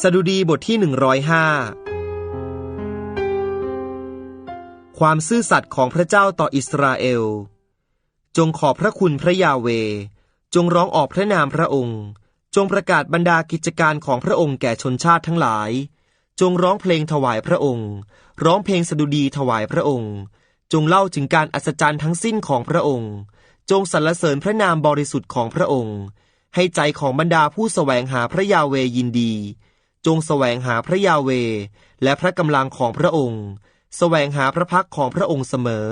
สดุดีบทที่ 105 ความซื่อสัตย์ของพระเจ้าต่ออิสราเอล จงขอบพระคุณพระยาเว จงร้องออกพระนามพระองค์ จงประกาศบรรดากิจการของพระองค์แก่ชนชาติทั้งหลาย จงร้องเพลงถวายพระองค์ ร้องเพลงสดุดีถวายพระองค์ จงเล่าถึงการอัศจรรย์ทั้งสิ้นของพระองค์ จงสรรเสริญพระนามบริสุทธิ์ของพระองค์ ให้ใจของบรรดาผู้แสวงหาพระยาเวยินดี จงแสวงหาพระยาเว และพระกำลังของพระองค์ แสวงหาพระพักของพระองค์เสมอ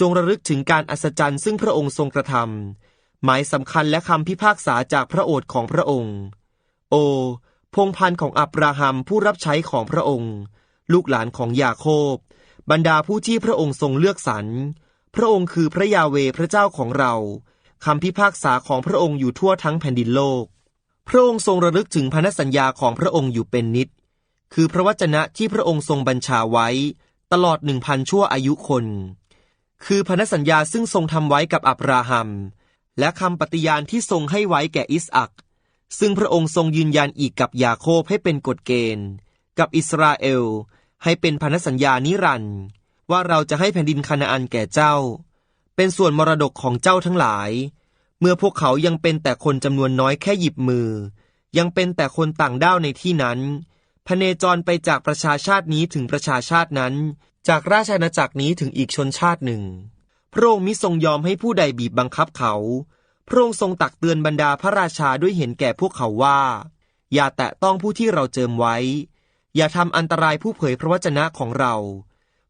จงระลึกถึงการอัศจรรย์ซึ่งพระองค์ทรงกระทำหมายสำคัญและคำพิพากษาจากพระโอษฐ์ของพระองค์ โอ พงพันธ์ของอับราฮัมผู้รับใช้ของพระองค์ ลูกหลานของยาโคบ บรรดาผู้ที่พระองค์ทรงเลือกสรรพระองค์คือพระยาเวพระเจ้าของเราคำพิพากษาของพระองค์อยู่ทั่วทั้งแผ่นดินโลก พระองค์ทรงระลึกถึงพันธสัญญาของพระองค์อยู่เป็นนิด คือพระวจนะที่พระองค์ทรงบัญชาไว้ ตลอดหนึ่งพันชั่วอายุคน คือพันธสัญญาซึ่งทรงทำไว้กับอับราฮัม และคำปฏิญาณที่ทรงให้ไว้แก่อิสอักซึ่งพระองค์ทรงยืนยันอีกกับยาโคบให้เป็นกฎเกณฑ์ กับอิสราเอล ให้เป็นพันธสัญญานิรันดร์ว่าเราจะให้แผ่นดินคานาอันแก่เจ้า เป็นส่วนมรดกของเจ้าทั้งหลาย เมื่อพวกเขายังเป็นแต่คนจำนวนน้อยแค่หยิบมือ ยังเป็นแต่คนต่างด้าวในที่นั้นพเนจรไปจากประชาชาตินี้ถึงประชาชาตินั้น จากราชอาณาจักรนี้ถึงอีกชนชาติหนึ่ง พระองค์มิทรงยอมให้ผู้ใดบีบบังคับเขา พระองค์ทรงตักเตือนบรรดาพระราชาด้วยเห็นแก่พวกเขาว่า อย่าแตะต้องผู้ที่เราเจิมไว้ อย่าทำอันตรายผู้เผยพระวจนะของเรา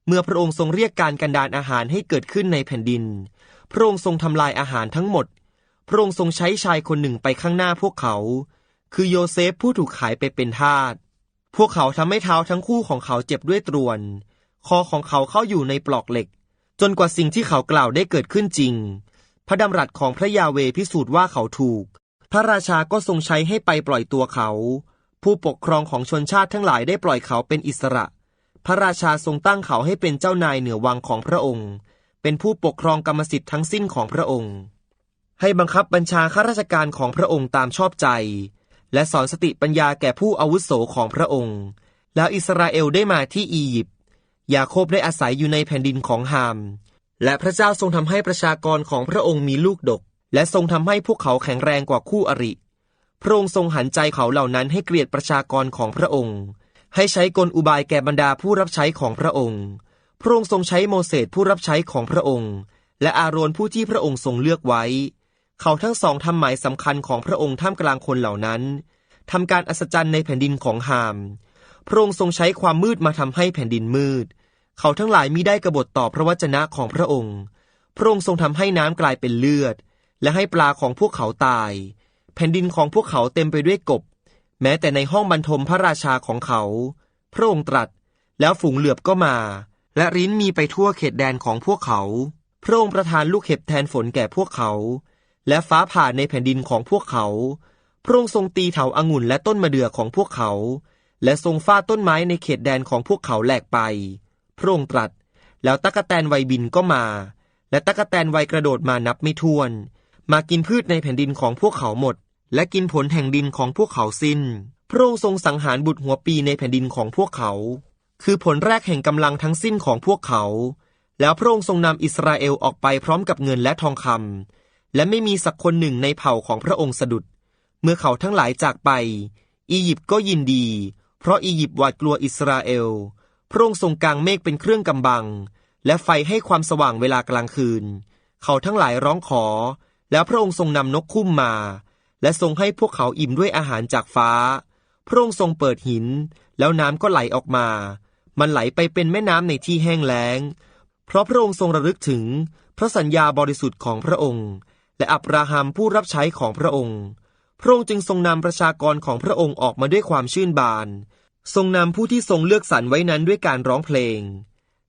เมื่อพระองค์ทรงเรียกการกันดานอาหารให้เกิดขึ้นในแผ่นดิน พระองค์ทรงทำลายอาหารทั้งหมด พระองค์ทรงใช้ชายคนหนึ่งไปข้างหน้าพวกเขา คือโยเซฟผู้ถูกขายไปเป็นทาส พวกเขาทำให้เท้าทั้งคู่ของเขาเจ็บด้วยตรวน คอของเขาเข้าอยู่ในปลอกเหล็ก จนกว่าสิ่งที่เขากล่าวได้เกิดขึ้นจริง พระดำรัสของพระยาเวพิสูจน์ว่าเขาถูก พระราชาก็ทรงใช้ให้ไปปล่อยตัวเขา ผู้ปกครองของชนชาติทั้งหลายได้ปล่อยเขาเป็นอิสระ พระราชาทรงตั้งเขาให้เป็นเจ้านายเหนือวังของพระองค์ เป็นผู้ปกครองกรรมสิทธิ์ทั้งสิ้นของพระองค์ ให้บังคับบัญชาข้าราชการของพระองค์ตามชอบใจ และสอนสติปัญญาแก่ผู้อาวุโสของพระองค์ แล้วอิสราเอลได้มาที่อียิปต์ยาโคบได้อาศัยอยู่ในแผ่นดินของฮาม และพระเจ้าทรงทำให้ประชากรของพระองค์มีลูกดก และทรงทำให้พวกเขาแข็งแรงกว่าคู่อริ พระองค์ทรงหันใจเขาเหล่านั้นให้เกลียดประชากรของพระองค์ ให้ใช้กลอุบายแก่บรรดาผู้รับใช้ของพระองค์ พระองค์ทรงใช้โมเสสผู้รับใช้ของพระองค์ และอาโรนผู้ที่พระองค์ทรงเลือกไว้ เขาทั้งสองทำหมายสำคัญของพระองค์ท่ามกลางคนเหล่านั้นทำการอัศจรรย์ในแผ่นดินของฮาม พระองค์ทรงใช้ความมืดมาทำให้แผ่นดินมืด เขาทั้งหลายมิได้กบฏต่อพระวจนะของพระองค์ พระองค์ทรงทำให้น้ำกลายเป็นเลือด และให้ปลาของพวกเขาตาย แผ่นดินของพวกเขาเต็มไปด้วยกบ แม้แต่ในห้องบรรทมพระราชาของเขา พระองค์ตรัส แล้วฝูงเหลือบก็มา และริ้นมีไปทั่วเขตแดนของพวกเขา พระองค์ประทานลูกเห็บแทนฝนแก่พวกเขา และฟ้าผ่าในแผ่นดินของพวกเขา พระองค์ทรงตีเถาอางุ่นและต้นมะเดื่อของพวกเขา และทรงฟาดต้นไม้ในเขตแดนของพวกเขาแหลกไป พระองค์ตรัส แล้วตั๊กแตนไวบินก็มา และตั๊กแตนไวกระโดดมานับไม่ถ้วน มากินพืชในแผ่นดินของพวกเขาหมด และกินผลแห่งดินของพวกเขาสิ้น พระองค์ทรงสังหารบุตรหัวปีในแผ่นดินของพวกเขา คือผลแรกแห่งกำลังทั้งสิ้นของพวกเขา แล้วพระองค์ทรงนำอิสราเอลออกไปพร้อมกับเงินและทองคำ และไม่มีสักคนหนึ่งในเผ่าของพระองค์สะดุด เมื่อเขาทั้งหลายจากไป อียิปต์ก็ยินดี เพราะอียิปต์หวาดกลัวอิสราเอล พระองค์ทรงกางเมฆเป็นเครื่องกำบัง และไฟให้ความสว่างเวลากลางคืน เขาทั้งหลายร้องขอ แล้วพระองค์ทรงนำนกคุ้มมา และทรงให้พวกเขาอิ่มด้วยอาหารจากฟ้า พระองค์ทรงเปิดหิน แล้วน้ำก็ไหลออกมา มันไหลไปเป็นแม่น้ำในที่แห้งแล้ง เพราะพระองค์ทรงระลึกถึงพระสัญญาบริสุทธิ์ของพระองค์ และอับราฮัมผู้รับใช้ของพระองค์ พระองค์จึงทรงนำประชากรของพระองค์ออกมาด้วยความชื่นบาน ทรงนำผู้ที่ทรงเลือกสรรไว้นั้นด้วยการร้องเพลง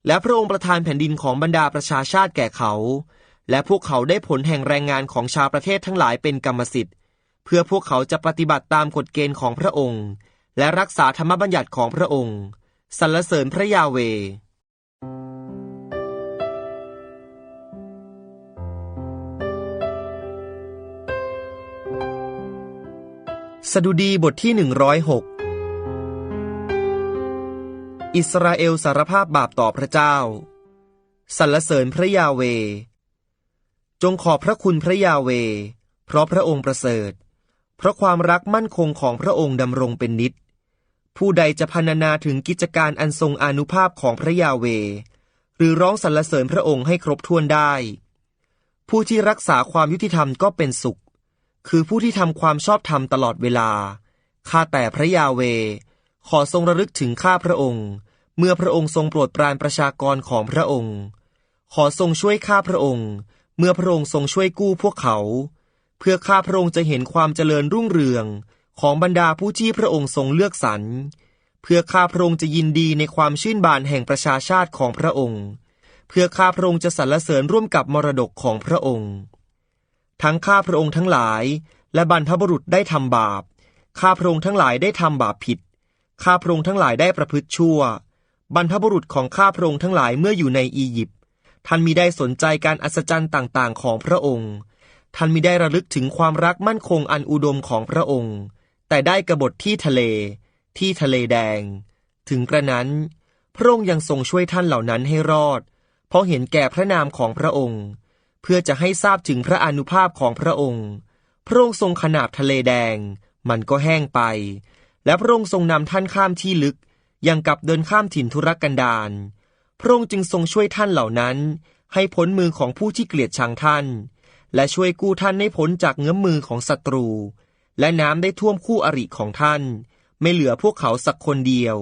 และพระองค์ประทานแผ่นดินของบรรดาประชาชาติแก่เขา และพวกเขาได้ผลแห่งแรงงานของชาวประเทศทั้งหลายเป็นกรรมสิทธิ์ เพื่อพวกเขาจะปฏิบัติตามกฎเกณฑ์ของพระองค์ และรักษาธรรมบัญญัติของพระองค์สรรเสริญพระยาเว สดุดีบทที่ 106 อิสราเอลสารภาพบาปต่อพระเจ้า สรรเสริญพระยาเว จงขอบพระคุณพระยาเว เพราะพระองค์ประเสริฐ เพราะความรักมั่นคงของพระองค์ดำรงเป็นนิจ ผู้ใดจะพรรณนาถึงกิจการอันทรงอนุภาพของพระยาเว หรือร้องสรรเสริญพระองค์ให้ครบถ้วนได้ ผู้ที่รักษาความยุติธรรมก็เป็นสุข คือผู้ที่ทำความชอบธรรมตลอดเวลา ข้าแต่พระยาเว ขอทรงระลึกถึงข้าพระองค์ เมื่อพระองค์ทรงโปรดปรานประชากรของพระองค์ ขอทรงช่วยข้าพระองค์ เมื่อพระองค์ทรงช่วยกู้พวกเขา เพื่อข้าพระองค์จะเห็นความเจริญรุ่งเรืองของบรรดาผู้ที่พระองค์ทรงเลือกสรร เพื่อข้าพระองค์จะยินดีในความชื่นบานแห่งประชาชาติของพระองค์ เพื่อข้าพระองค์จะสรรเสริญร่วมกับมรดกของพระองค์ ทั้งข้าพระองค์ทั้งหลาย และบรรพบุรุษได้ทำบาป ข้าพระองค์ทั้งหลายได้ทำบาปผิด ข้าพระองค์ทั้งหลายได้ประพฤติชั่ว บรรพบุรุษของข้าพระองค์ทั้งหลายเมื่ออยู่ในอียิปต์ ท่านมิได้สนใจการอัศจรรย์ต่างๆ ของพระองค์ ท่านมิได้ระลึกถึงความรักมั่นคงอันอุดมของพระองค์ แต่ได้กบฏที่ทะเล ที่ทะเลแดง ถึงกระนั้น พระองค์ยังทรงช่วยท่านเหล่านั้นให้รอด เพราะเห็นแก่พระนามของพระองค์ เพื่อจะให้ทราบถึงพระอนุภาพของพระองค์ พระองค์ทรงขนาบทะเลแดง มันก็แห้งไป และพระองค์ทรงนำท่านข้ามที่ลึก ยังกับเดินข้ามถิ่นทุรกันดารพระองค์จึงทรงช่วยท่านเหล่านั้น ให้พ้นมือของผู้ที่เกลียดชังท่าน และช่วยกู้ท่านให้พ้นจากเงื้อมมือของศัตรู และน้ำได้ท่วมคู่อริของท่าน ไม่เหลือพวกเขาสักคนเดียว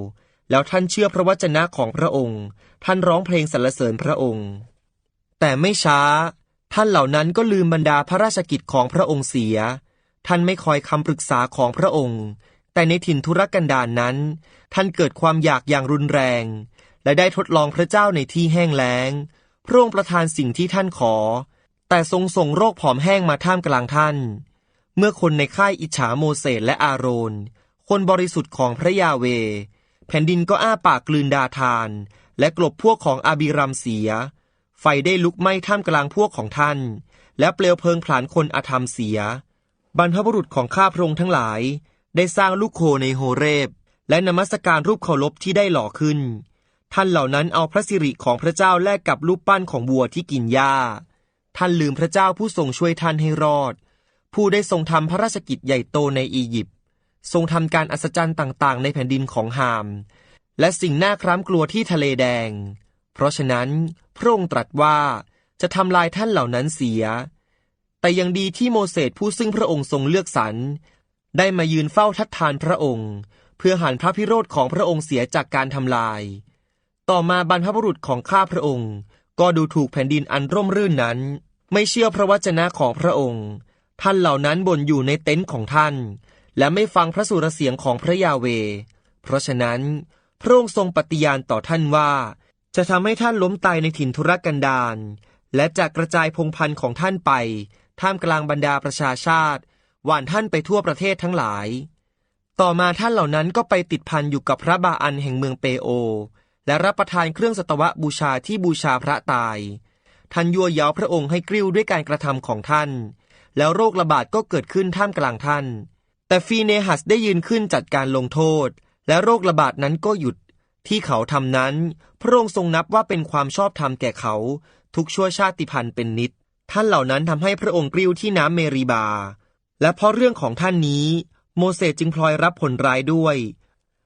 แล้วท่านเชื่อพระวจนะของพระองค์ ท่านร้องเพลงสรรเสริญพระองค์ แต่ไม่ช้า ท่านเหล่านั้นก็ลืมบรรดาพระราชกิจของพระองค์เสีย ท่านไม่คอยคำปรึกษาของพระองค์ แต่ในถิ่นทุรกันดารนนั้น ท่านเกิดความอยากอย่างรุนแรง และได้ทดลองพระเจ้าในที่แห้งแล้ง พระองค์ประทานสิ่งที่ท่านขอ แต่ทรงส่งโรคผอมแห้งมาท่ามกลางท่าน เมื่อคนในค่ายอิจฉาโมเสสและอาโรน คนบริสุทธิ์ของพระยาเว แผ่นดินก็อ้าปากกลืนดาทาน และกลบพวกของอาบิรัมเสีย ไฟได้ลุกไหม้ท่ามกลางพวกของท่าน และเปลวเพลิงผลาญคนอาธรรมเสีย บรรพบุรุษของข้าพระองค์ทั้งหลาย ได้สร้างลูกโคในโฮเรบ และนมัสการรูปเคารพที่ได้หล่อขึ้น ท่านเหล่านั้นเอาพระสิริของพระเจ้าแลกกับรูปปั้นของวัวที่กินหญ้า ท่านลืมพระเจ้าผู้ทรงช่วยท่านให้รอด ผู้ได้ทรงทำพระราชกิจใหญ่โตในอียิปต์ ทรงทำการอัศจรรย์ต่างๆ ในแผ่นดินของฮาม และสิ่งน่าคร้ำกลัวที่ทะเลแดง เพราะฉะนั้นพระองค์ตรัสว่าจะทำลายท่านเหล่านั้นเสีย แต่ยังดีที่โมเสสผู้ซึ่งพระองค์ทรงเลือกสรรได้มายืนเฝ้าทัดทานพระองค์ เพื่อหันพระพิโรธของพระองค์เสียจากการทำลาย ต่อมาบรรพบุรุษของข้าพระองค์ ก็ดูถูกแผ่นดินอันร่มรื่นนั้น ไม่เชื่อพระวจนะของพระองค์ ท่านเหล่านั้นบ่นอยู่ในเต็นท์ของท่าน และไม่ฟังพระสุรเสียงของพระยาเว เพราะฉะนั้น พระองค์ทรงปฏิญาณต่อท่านว่า จะทำให้ท่านล้มตายในถิ่นทุรกันดารและจะกระจายพงพันธุ์ของท่านไป ท่ามกลางบรรดาประชาชาติ หว่านท่านไปทั่วประเทศทั้งหลาย ต่อมาท่านเหล่านั้นก็ไปติดพันอยู่กับพระบาอันแห่งเมืองเปโอ และรับประทานเครื่องสตวะบูชาที่บูชาพระตาย ท่านยั่วเย้าพระองค์ให้กริ้วด้วยการกระทำของท่าน แล้วโรคระบาดก็เกิดขึ้นท่ามกลางท่าน แต่ฟีเนหัสได้ยืนขึ้นจัดการลงโทษ และโรคระบาดนั้นก็หยุด ที่เขาทำนั้น พระองค์ทรงนับว่าเป็นความชอบธรรมแก่เขา ทุกชั่วชาติพันธุ์เป็นนิด ท่านเหล่านั้นทำให้พระองค์กริ้วที่น้ำเมรีบา และเพราะเรื่องของท่านนี้ โมเสสจึงพลอยรับผลร้ายด้วย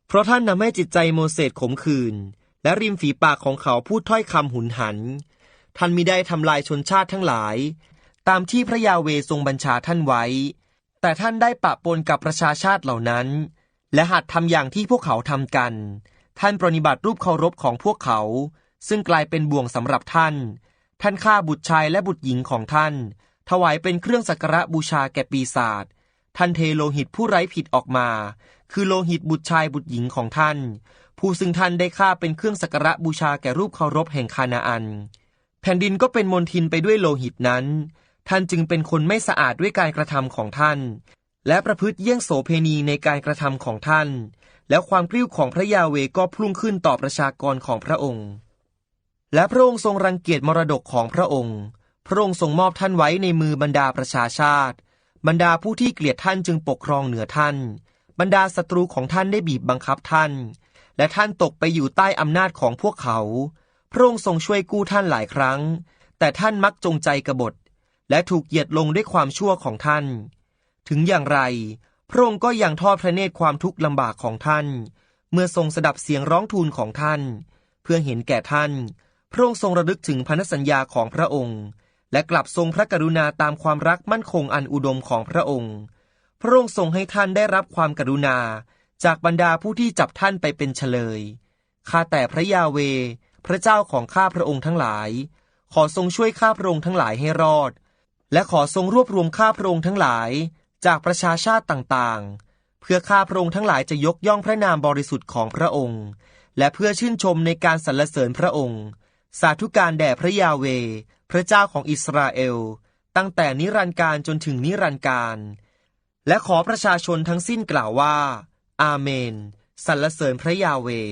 เพราะท่านนำให้จิตใจโมเสสขมขื่นและริมฝีปากของเขาพูดถ้อยคำหุนหัน ท่านมิได้ทำลายชนชาติทั้งหลาย ตามที่พระยาเวทรงบัญชาท่านไว้ แต่ท่านได้ปะปนกับประชาชาติเหล่านั้น และหัดทำอย่างที่พวกเขาทำกัน ท่านปรนิบัติรูปเคารพของพวกเขา ซึ่งกลายเป็นบ่วงสำหรับท่าน ท่านฆ่าบุตรชายและบุตรหญิงของท่าน ถวายเป็นเครื่องสักการะบูชาแก่ปีศาจท่านเทโลหิตผู้ไร้ผิดออกมา คือโลหิตบุตรชายบุตรหญิงของท่าน ผู้ซึ่งท่านได้ฆ่าเป็นเครื่องสักการะบูชาแก่รูปเคารพแห่งคานาอัน แผ่นดินก็เป็นมลทินไปด้วยโลหิตนั้น ท่านจึงเป็นคนไม่สะอาดด้วยการกระทำของท่าน และประพฤติเยี่ยงโสเพณีในการกระทำของท่าน แล้วความกริ้วของพระยาเวก็พุ่งขึ้นต่อประชากรของพระองค์ และพระองค์ทรงรังเกียจมรดกของพระองค์ พระองค์ทรงมอบท่านไว้ในมือบรรดาประชาชาติ บรรดาผู้ที่เกลียดท่านจึงปกครองเหนือท่าน บรรดาศัตรูของท่านได้บีบบังคับท่าน และท่านตกไปอยู่ใต้อำนาจของพวกเขา พระองค์ทรงช่วยกู้ท่านหลายครั้ง แต่ท่านมักจงใจกบฏและถูกเหยียดลงด้วยความชั่วของท่าน ถึงอย่างไร พระองค์ก็ยังทอดพระเนตรความทุกข์ลำบากของท่าน เมื่อทรงสดับเสียงร้องทูลของท่าน เพื่อเห็นแก่ท่าน พระองค์ทรงระลึกถึงพันธสัญญาของพระองค์ และกลับทรงพระกรุณาตามความรักมั่นคงอันอุดมของพระองค์ พระองค์ทรงให้ท่านได้รับความกรุณาจากบรรดาผู้ที่จับท่านไปเป็นเฉลย ข้าแต่พระยาเว พระเจ้าของข้าพระองค์ทั้งหลาย ขอทรงช่วยข้าพระองค์ทั้งหลายให้รอด และขอทรงรวบรวมข้าพระองค์ทั้งหลาย จากประชาชาติต่างๆ เพื่อข้าพระองค์ทั้งหลายจะยกย่องพระนามบริสุทธิ์ของพระองค์ และเพื่อชื่นชมในการสรรเสริญพระองค์ สาธุการแด่พระยาเว พระเจ้าของอิสราเอล ตั้งแต่นิรันดร์การจนถึงนิรันดร์การ และขอประชาชนทั้งสิ้นกล่าวว่า อาเมนสรรเสริญพระยาเว